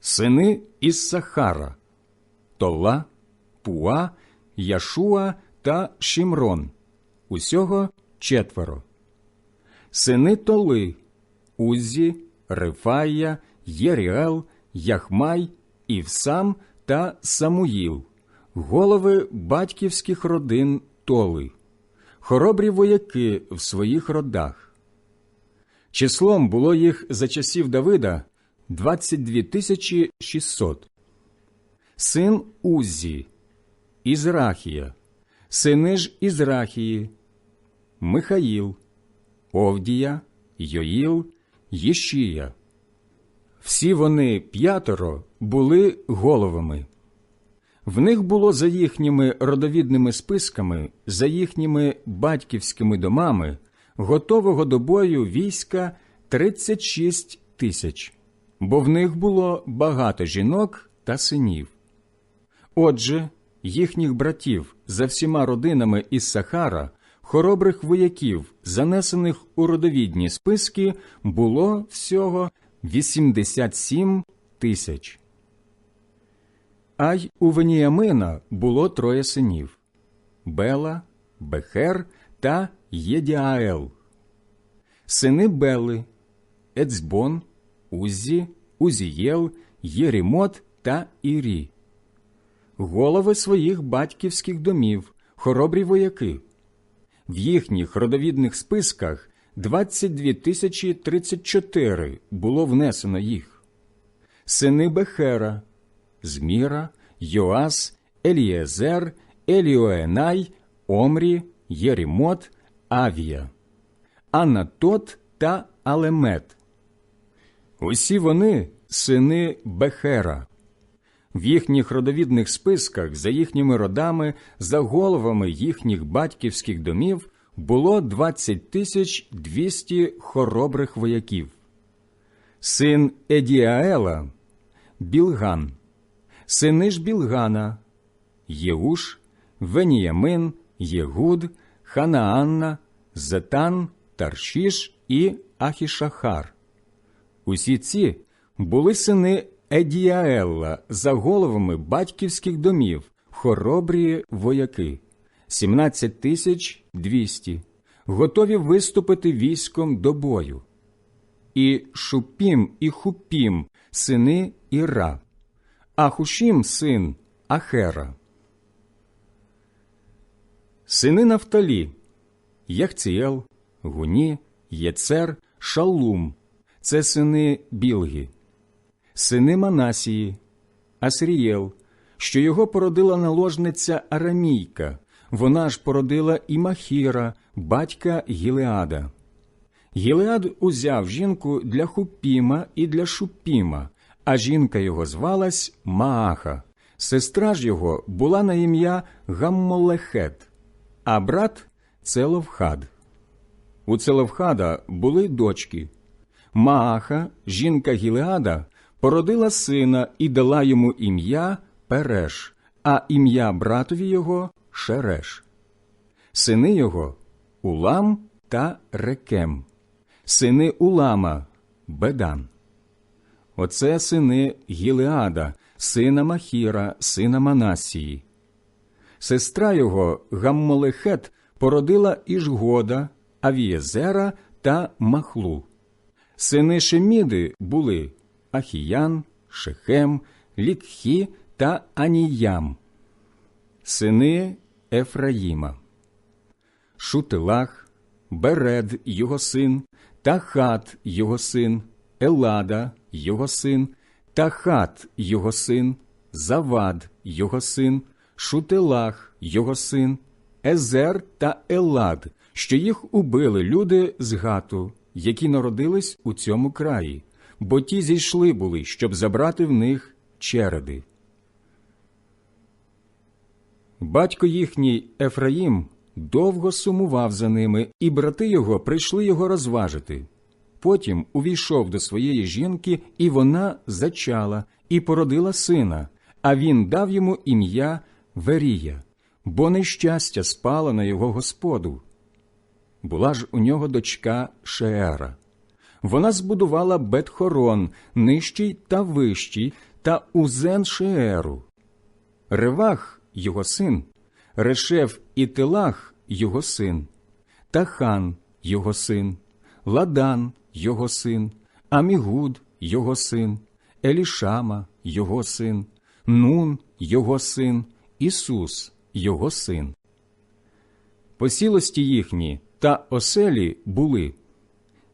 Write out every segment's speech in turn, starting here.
сини Іссахара, Тола, Пуа, Яшуа та Шімрон. Усього четверо. Сини Толи, Уззі, Рифая, Єріел, Яхмай, Івсам та Самуїл, голови батьківських родин Толи, хоробрі вояки в своїх родах. Числом було їх за часів Давида 22 тисячі 600. Син Уззі, Ізрахія, сини ж Ізрахії, Михаїл, Овдія, Йоїл, Єшія. Всі вони п'ятеро були головами. В них було за їхніми родовідними списками, за їхніми батьківськими домами, готового до бою війська 36 тисяч, бо в них було багато жінок та синів. Отже, їхніх братів за всіма родинами із Сахара, хоробрих вояків, занесених у родовідні списки, було всього 87 тисяч. А й у Веніямина було троє синів Бела, Бехер та Єдіаел. Сини Бели, Ецбон, Уззі, Узієл, Єрімот та Ірі. Голови своїх батьківських домів, хоробрі вояки. В їхніх родовідних списках 22 тисячі 34 було внесено їх. Сини Бехера, Зміра, Йоас, Елієзер, Еліоенай, Омрі, Єрімот, Авія, Анатот та Алемет. Усі вони сини Бехера. В їхніх родовідних списках за їхніми родами, за головами їхніх батьківських домів було 20 тисяч 200 хоробрих вояків. Син Едіаела Білган, сини ж Білгана, Єуш, Веніямин, Єгуд, Ханаанна, Зетан, Таршіш і Ахішахар. Усі ці були сини Едіаелла за головами батьківських домів, хоробрі вояки, 17 тисяч 200, готові виступити військом до бою. І Шупім і Хупім, сини Іра, а Хушім син Ахера. Сини Нафталі, Яхціел, Гуні, Єцер, Шалум це сини Білги, сини Манасії, Асрієл, що його породила наложниця Арамійка, вона ж породила і Махіра, батька Гілеада. Гілеад узяв жінку для Хупіма і для Шупіма, а жінка його звалась Мааха. Сестра ж його була на ім'я Гаммолехет, а брат Целовхад. У Целовхада були дочки. Мааха, жінка Гілеада, породила сина і дала йому ім'я Переш, а ім'я братові його Шереш. Сини його Улам та Рекем, сини Улама Бедан. Оце сини Гілеада, сина Махіра, сина Манасії. Сестра його Гаммолехет породила Ішгода, Авієзера та Махлу. Сини Шеміди були Ахіян, Шехем, Лікхі та Аніям. Сини Ефраїма, Шутилах, Беред його син, Тахат його син, Елада його син, Тахат його син, Завад його син, Шутилах його син, Езер та Елад, що їх убили люди з Гату, які народились у цьому краї, бо ті зійшли були, щоб забрати в них череди. Батько їхній Ефраїм довго сумував за ними, і брати його прийшли його розважити. Потім увійшов до своєї жінки, і вона зачала і породила сина, а він дав йому ім'я Верія, бо нещастя спало на його господу. Була ж у нього дочка Шеера. Вона збудувала Бетхорон, нижчий та вищий, та Узен Шееру, Ревах його син, Решев і Телах його син, Тахан його син, Ладан його син, Амігуд його син, Елішама його син, Нун його син, Ісус його син. Посілості їхні та оселі були.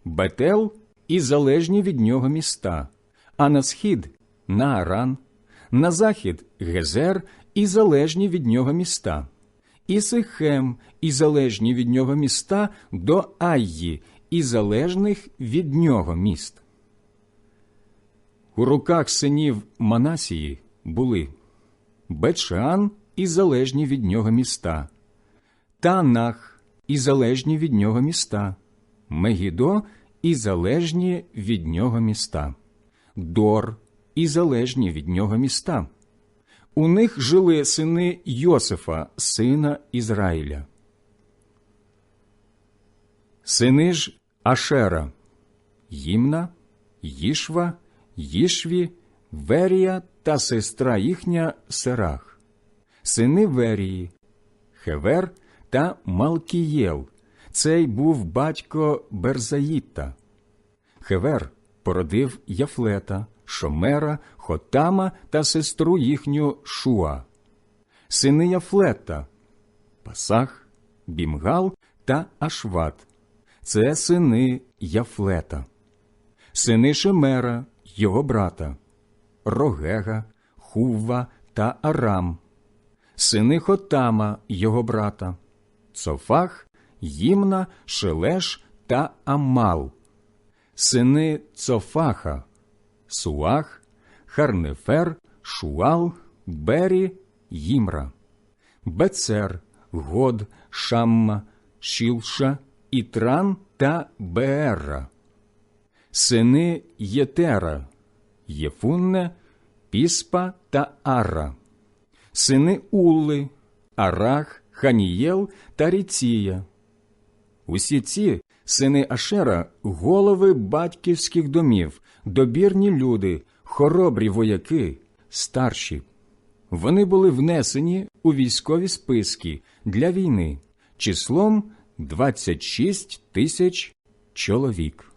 Бетел і залежні від нього міста, а на схід Нааран, на захід Гезер і залежні від нього міста, і Сихем і залежні від нього міста до Айї і залежних від нього міст. У руках синів Манасії були Бетшан і залежні від нього міста, Танах і залежні від нього міста, Мегідо і залежні від нього міста, Дор і залежні від нього міста. У них жили сини Йосифа, сина Ізраїля. Сини ж Ашера, Їмна, Їшва, Їшві, Верія та сестра їхня Серах, сини Верії, Хевер та Малкієл. Цей був батько Берзаїта. Хевер породив Яфлета, Шомера, Хотама та сестру їхню Шуа, сини Яфлета, Пасах, Бімгал та Ашват. Це сини Яфлета, сини Шемера, його брата, Рогега, Хувва та Арам, сини Хотама, його брата, Цофах, Їмна, Шелеш та Амал, сини Цофаха, Суах, Харнефер, Шуал, Бері, Їмра, Бецер, Год, Шамма, Шілша, Ітран та Беерра, сини Єтера, Єфунне, Піспа та Ара, сини Улли, Арах, Ханієл та Ріція. Усі ці сини Ашера голови батьківських домів, добірні люди, хоробрі вояки, старші. Вони були внесені у військові списки для війни числом 26 тисяч чоловік.